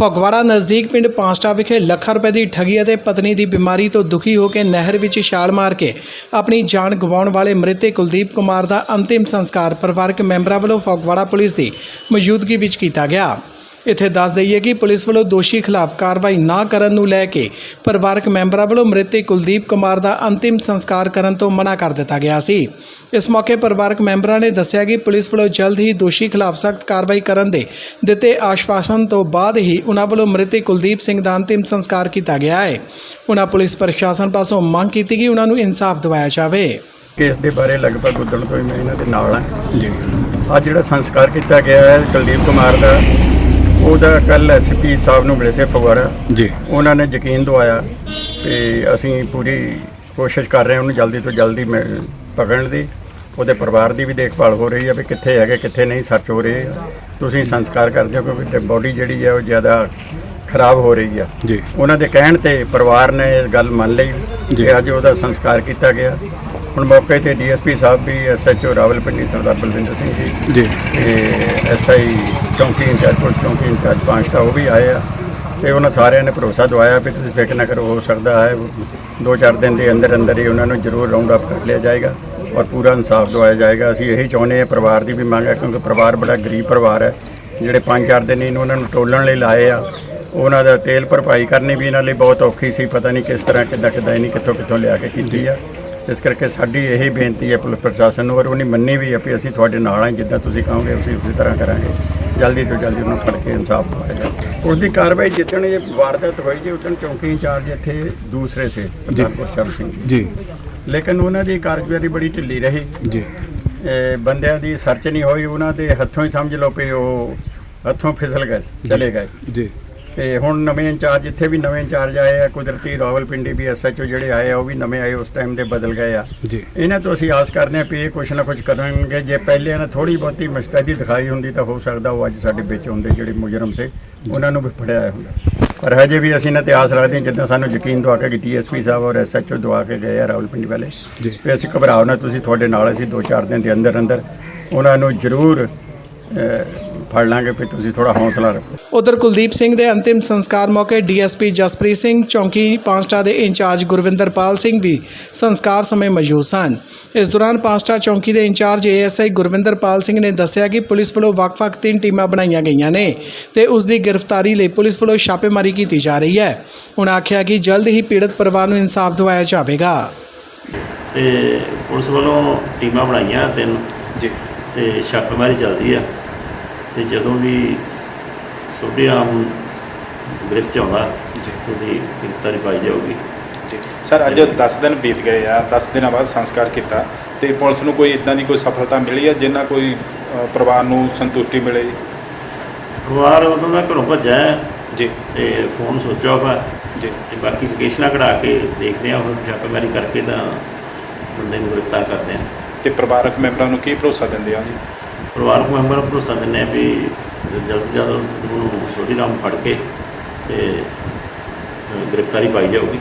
ਫਗਵਾੜਾ ਨਜ਼ਦੀਕ ਪਿੰਡ ਪਾਂਸਟਾ ਵਿਖੇ ਲੱਖਾਂ ਰੁਪਏ ਦੀ ਠੱਗੀ ਅਤੇ ਪਤਨੀ ਦੀ ਬਿਮਾਰੀ ਤੋਂ ਦੁਖੀ ਹੋ ਕੇ ਨਹਿਰ ਵਿੱਚ ਛਾਲ ਮਾਰ ਕੇ ਆਪਣੀ ਜਾਨ ਗਵਾਉਣ ਵਾਲੇ ਮ੍ਰਿਤਕ ਕੁਲਦੀਪ ਕੁਮਾਰ ਦਾ ਅੰਤਿਮ ਸੰਸਕਾਰ ਪਰਿਵਾਰਕ ਮੈਂਬਰਾਂ ਵੱਲੋਂ ਫਗਵਾੜਾ ਪੁਲਿਸ ਦੀ ਮੌਜੂਦਗੀ ਵਿੱਚ ਕੀਤਾ ਗਿਆ। ਇੱਥੇ ਦੱਸ ਦਈਏ ਕਿ ਪੁਲਿਸ ਵੱਲੋਂ ਦੋਸ਼ੀ ਖਿਲਾਫ ਕਾਰਵਾਈ ਨਾ ਕਰਨ ਨੂੰ ਲੈ ਕੇ ਪਰਿਵਾਰਕ ਮੈਂਬਰਾਂ ਵੱਲੋਂ ਮ੍ਰਿਤਕ ਕੁਲਦੀਪ ਕੁਮਾਰ ਦਾ ਅੰਤਿਮ ਸੰਸਕਾਰ ਕਰਨ ਤੋਂ ਮਨਾ ਕਰ ਦਿੱਤਾ ਗਿਆ ਸੀ। ਇਸ ਮੌਕੇ ਪਰਿਵਾਰਕ ਮੈਂਬਰਾਂ ਨੇ ਦੱਸਿਆ ਕਿ ਪੁਲਿਸ ਵੱਲੋਂ ਜਲਦ ਹੀ ਦੋਸ਼ੀ ਖਿਲਾਫ ਸਖਤ ਕਾਰਵਾਈ ਕਰਨ ਦੇ ਦਿੱਤੇ ਆਸ਼ਵਾਸਨ ਤੋਂ ਬਾਅਦ ਹੀ ਉਹਨਾਂ ਵੱਲੋਂ ਮ੍ਰਿਤਕ ਕੁਲਦੀਪ ਸਿੰਘ ਦਾ ਅੰਤਿਮ ਸੰਸਕਾਰ ਕੀਤਾ ਗਿਆ ਹੈ। ਉਹਨਾਂ ਪੁਲਿਸ ਪ੍ਰਸ਼ਾਸਨ ਪਾਸੋਂ ਮੰਗ ਕੀਤੀ ਕਿ ਉਹਨਾਂ ਨੂੰ ਇਨਸਾਫ ਦਿਵਾਇਆ ਜਾਵੇ। ਕੇਸ ਦੇ ਬਾਰੇ ਲਗਭਗ ਉਦੋਂ ਤੋਂ ਹੀ ਮੈਂ ਇਹਨਾਂ ਦੇ ਨਾਲ ਹਾਂ। ਜੀ। ਅੱਜ ਜਿਹੜਾ ਸੰਸਕਾਰ ਕੀਤਾ ਗਿਆ ਹੈ ਕੁਲਦੀਪ ਕੁਮਾਰ ਦਾ ਉਹਦਾ ਕੱਲ ਐਸਪੀ ਸਾਹਿਬ ਨੂੰ ਮਿਲੇ ਸੀ ਫਗਵਾੜਾ। ਜੀ। ਉਹਨਾਂ ਨੇ ਯਕੀਨ ਦਵਾਇਆ ਕਿ ਅਸੀਂ ਪੂਰੀ ਕੋਸ਼ਿਸ਼ ਕਰ ਰਹੇ ਹਾਂ ਉਹਨੂੰ ਜਲਦੀ ਤੋਂ ਜਲਦੀ ਮਿ- ਪਕੜਨ ਦੀ। ਉਹਦੇ ਪਰਿਵਾਰ ਦੀ ਵੀ ਦੇਖਭਾਲ ਹੋ ਰਹੀ ਹੈ ਵੀ ਕਿੱਥੇ ਹੈਗੇ ਕਿੱਥੇ ਨਹੀਂ ਸਰਚ ਹੋ ਰਹੇ ਤੁਸੀਂ ਸੰਸਕਾਰ ਕਰ ਦਿਓ ਕਿਉਂਕਿ ਬੋਡੀ ਜਿਹੜੀ ਹੈ ਉਹ ਜ਼ਿਆਦਾ ਖਰਾਬ ਹੋ ਰਹੀ ਆ ਜੀ। ਉਹਨਾਂ ਦੇ ਕਹਿਣ ਤੇ ਪਰਿਵਾਰ ਨੇ ਇਹ ਗੱਲ ਮੰਨ ਲਈ ਜੀ। ਕਿ ਅੱਜ ਉਹਦਾ ਸੰਸਕਾਰ ਕੀਤਾ ਗਿਆ। ਹੁਣ ਮੌਕੇ ਤੇ ਡੀਐਸਪੀ ਸਾਹਿਬ ਵੀ ਐਸਐਚਓ ਰਾਵਲਪਿੰਡੀ ਸਰਦਾਰ ਬਲਵਿੰਦਰ ਸਿੰਘ ਜੀ ਜੀ। ਤੇ ਐਸਆਈ ਚੌਂਕੀ ਇੰਚਾਰਜ ਪੁਲਿਸ ਚੌਂਕੀ ਇੰਚਾਰਜ ਪਾਂਚਟਾ ਉਹ ਵੀ ਆਏ ਆ ਤੇ ਉਹਨਾਂ ਸਾਰਿਆਂ ਨੇ ਭਰੋਸਾ ਦਵਾਇਆ ਵੀ ਤੁਸੀਂ ਫਿਕਰ ਨਾ ਕਰੋ ਹੋ ਸਕਦਾ ਹੈ ਦੋ ਚਾਰ ਦਿਨ ਦੇ ਅੰਦਰ ਅੰਦਰ ਹੀ ਉਹਨਾਂ ਨੂੰ ਜ਼ਰੂਰ ਰਾਉਂਡ ਅਪ ਕਰ ਲਿਆ ਜਾਏਗਾ ਔਰ ਪੂਰਾ ਇਨਸਾਫ ਦਵਾਇਆ ਜਾਏਗਾ। ਅਸੀਂ ਇਹੀ ਚਾਹੁੰਦੇ ਹਾਂ ਪਰਿਵਾਰ ਦੀ ਵੀ ਮੰਗ ਹੈ ਕਿਉਂਕਿ ਪਰਿਵਾਰ ਬੜਾ ਗਰੀਬ ਪਰਿਵਾਰ ਹੈ ਜਿਹੜੇ ਪੰਜ ਚਾਰ ਦਿਨ ਇਹਨੂੰ ਉਹਨਾਂ ਨੂੰ ਟੋਲਣ ਲਈ ਲਾਏ ਆ ਉਹਨਾਂ ਦਾ ਤੇਲ ਭਰਪਾਈ ਕਰਨੀ ਵੀ ਇਹਨਾਂ ਲਈ ਬਹੁਤ ਔਖੀ ਸੀ ਪਤਾ ਨਹੀਂ ਕਿਸ ਤਰ੍ਹਾਂ ਕਿੱਦਾਂ ਕਿੱਦਾਂ ਇਹਨੀ ਕਿੱਥੋਂ ਕਿੱਥੋਂ ਲਿਆ ਕੇ ਕੀਤੀ ਆ। ਇਸ ਕਰਕੇ ਸਾਡੀ ਇਹੀ ਬੇਨਤੀ ਹੈ ਪੁਲਿਸ ਪ੍ਰਸ਼ਾਸਨ ਨੂੰ ਔਰ ਉਹਨੇ ਮੰਨੀ ਵੀ ਹੈ ਵੀ ਅਸੀਂ ਤੁਹਾਡੇ ਨਾਲ ਹਾਂ ਜਿੱਦਾਂ ਤੁਸੀਂ ਕਹੋਗੇ ਅਸੀਂ ਉਸੇ ਤਰ੍ਹਾਂ ਕਰਾਂਗੇ। ਜਲਦੀ ਤੋਂ ਜਲਦੀ ਉਹਨੂੰ ਫੜ ਕੇ ਇਨਸਾਫ ਦਿਵਾਇਆ ਜਾਏ ਉਸ ਦੀ ਕਾਰਵਾਈ ਜਿੱਦਣ ਇਹ ਵਾਰਦਾਤ ਹੋਈ ਜੀ ਉਦੋਂ ਚੌਂਕੀ ਇੰਚਾਰਜ ਇੱਥੇ ਦੂਸਰੇ ਸੇ ਸਰਦਾਰ ਗੁਰਸ਼ਰਨ ਸਿੰਘ ਜੀ। ਲੇਕਿਨ ਉਹਨਾਂ ਦੀ ਕਾਰਗੁਜ਼ਾਰੀ ਬੜੀ ਢਿੱਲੀ ਰਹੀ। ਜੀ। ਇਹ ਬੰਦਿਆਂ ਦੀ ਸਰਚ ਨਹੀਂ ਹੋਈ ਉਹਨਾਂ ਦੇ ਹੱਥੋਂ ਹੀ ਸਮਝ ਲਓ ਵੀ ਉਹ ਹੱਥੋਂ ਫਿਸਲ ਗਏ ਚਲੇ ਗਏ। ਜੀ। ਤੇ ਹੁਣ ਨਵੇਂ ਇੰਚਾਰਜ ਇੱਥੇ ਵੀ ਨਵੇਂ ਇੰਚਾਰਜ ਆਏ ਆ ਕੁਦਰਤੀ ਰਾਵਲਪਿੰਡੀ ਵੀ ਐਸਐਚਓ ਜਿਹੜੇ ਆਏ ਆ ਉਹ ਵੀ ਨਵੇਂ ਆਏ ਉਸ ਟਾਈਮ ਦੇ ਬਦਲ ਗਏ ਆ। ਜੀ। ਇਹਨਾਂ ਤੋਂ ਅਸੀਂ ਆਸ ਕਰਦੇ ਹਾਂ ਵੀ ਇਹ ਕੁਛ ਨਾ ਕੁਛ ਕਰਨਗੇ। ਜੇ ਪਹਿਲੇ ਇਹਨਾਂ ਥੋੜੀ ਬਹੁਤੀ ਮਸਤੈਦੀ ਦਿਖਾਈ ਹੁੰਦੀ ਤਾਂ ਹੋ ਸਕਦਾ ਉਹ ਅੱਜ ਸਾਡੇ ਵਿੱਚ ਹੁੰਦੇ ਜਿਹੜੇ ਮੁਜਰਮ ਸੇ ਉਹਨਾਂ ਨੂੰ ਵੀ ਫੜਿਆ ਹੁੰਦਾ ਪਰ ਹਜੇ ਵੀ ਅਸੀਂ ਇਹਨਾਂ ਤੇ ਆਸ ਰੱਖਦੇ ਹਾਂ ਜਿੱਦਾਂ ਸਾਨੂੰ ਯਕੀਨ ਦਵਾ ਕੇ ਡੀਐਸਪੀ ਸਾਹਿਬ ਔਰ ਐਸਐਚਓ ਦਵਾ ਕੇ ਗਏ ਆ ਰਾਵਲਪਿੰਡੀ ਵਾਲੇ। ਜੀ। ਵੀ ਅਸੀਂ ਘਬਰਾਓ ਨਾ ਤੁਸੀਂ ਤੁਹਾਡੇ ਨਾਲ ਅਸੀਂ ਦੋ ਚਾਰ ਦਿਨ ਦੇ ਅੰਦਰ ਅੰਦਰ ਉਹਨਾਂ ਨੂੰ ਜ਼ਰੂਰ ਫੜ ਲਾਂਗੇ ਵੀ ਤੁਸੀਂ ਥੋੜਾ ਹੌਸਲਾ ਰੱਖੋ। ਉਧਰ ਕੁਲਦੀਪ ਸਿੰਘ ਦੇ ਅੰਤਿਮ ਸੰਸਕਾਰ ਮੌਕੇ ਡੀਐਸਪੀ ਜਸਪ੍ਰੀਤ ਸਿੰਘ ਚੌਂਕੀ ਪਾਂਸਟਾ ਦੇ ਇੰਚਾਰਜ ਗੁਰਵਿੰਦਰਪਾਲ ਸਿੰਘ ਵੀ ਸੰਸਕਾਰ ਸਮੇਂ ਮੌਜੂਦ ਸਨ। ਇਸ ਦੌਰਾਨ ਪਾਂਸਟਾ ਚੌਂਕੀ ਦੇ ਇੰਚਾਰਜ ਏਐਸਆਈ ਗੁਰਵਿੰਦਰਪਾਲ ਸਿੰਘ ਨੇ ਦੱਸਿਆ ਕਿ ਪੁਲਿਸ ਵੱਲੋਂ ਵੱਖ-ਵੱਖ ਤਿੰਨ ਟੀਮਾਂ ਬਣਾਈਆਂ ਗਈਆਂ ਨੇ ਤੇ ਉਸ ਦੀ ਗ੍ਰਿਫਤਾਰੀ ਲਈ ਪੁਲਿਸ ਵੱਲੋਂ ਛਾਪੇਮਾਰੀ ਕੀਤੀ ਜਾ ਰਹੀ ਹੈ। ਉਹਨਾਂ ਆਖਿਆ ਕਿ ਜਲਦ ਹੀ ਪੀੜਤ ਪਰਿਵਾਰ ਨੂੰ ਇਨਸਾਫ ਦਿਵਾਇਆ ਜਾਵੇਗਾ। ਤੇ ਪੁਲਿਸ ਵੱਲੋਂ ਟੀਮਾਂ ਬਣਾਈਆਂ ਤਿੰਨ ਜੀ। ਤੇ ਛਾਪੇਮਾਰੀ ਚੱਲਦੀ ਆ। ਤੇ ਜਦੋਂ ਵੀ ਛੋਟੇ ਆਮ ਗ੍ਰਿਫਤ ਚ ਆਉਂਦਾ ਜੀ। ਉਹਦੀ ਗ੍ਰਿਫਤਾਰੀ ਪਾਈ ਜਾਊਗੀ। ਜੀ। ਸਰ ਅੱਜ 10 ਦਿਨ ਬੀਤ ਗਏ ਆ 10 ਦਿਨਾਂ ਬਾਅਦ ਸੰਸਕਾਰ ਕੀਤਾ ਤੇ ਪੁਲਿਸ ਨੂੰ ਕੋਈ ਇਦਾਂ ਦੀ ਕੋਈ ਸਫਲਤਾ ਮਿਲੀ ਹੈ ਜਿੰਨਾ ਕੋਈ ਪਰਿਵਾਰ ਨੂੰ ਸੰਤੁਸ਼ਟੀ ਮਿਲੇ? ਪਰਿਵਾਰ ਉਹਨਾਂ ਦਾ ਘਰੋਂ ਭੱਜਾ ਹੈ। ਜੀ। ਤੇ ਫੋਨ ਸੋਚਿਆ ਹੋਇਆ। ਜੀ। ਤੇ ਬਾਕੀ ਲੋਕੇਸ਼ਨਾਂ ਕਢਾ ਕੇ ਦੇਖਦੇ ਆ ਹੁਣ ਛਾਪੇਮਾਰੀ ਕਰਕੇ ਤਾਂ ਬੰਦੇ ਨੂੰ ਗ੍ਰਿਫਤਾਰ ਕਰਦੇ ਆ। ਤੇ ਪਰਿਵਾਰਕ ਮੈਂਬਰਾਂ ਨੂੰ ਕੀ ਭਰੋਸਾ ਦਿੰਦੇ ਆ ਜੀ? ਪਰਿਵਾਰਕ ਮੈਂਬਰ ਭਰੋਸਾ ਦਿੰਦੇ ਆ ਵੀ ਜਲਦ ਤੋਂ ਜਲਦ ਉਹਨੂੰ ਛੋਟੀ ਰਾਮ ਫੜ ਕੇ ਤੇ ਗ੍ਰਿਫਤਾਰੀ ਪਾਈ ਜਾਊਗੀ।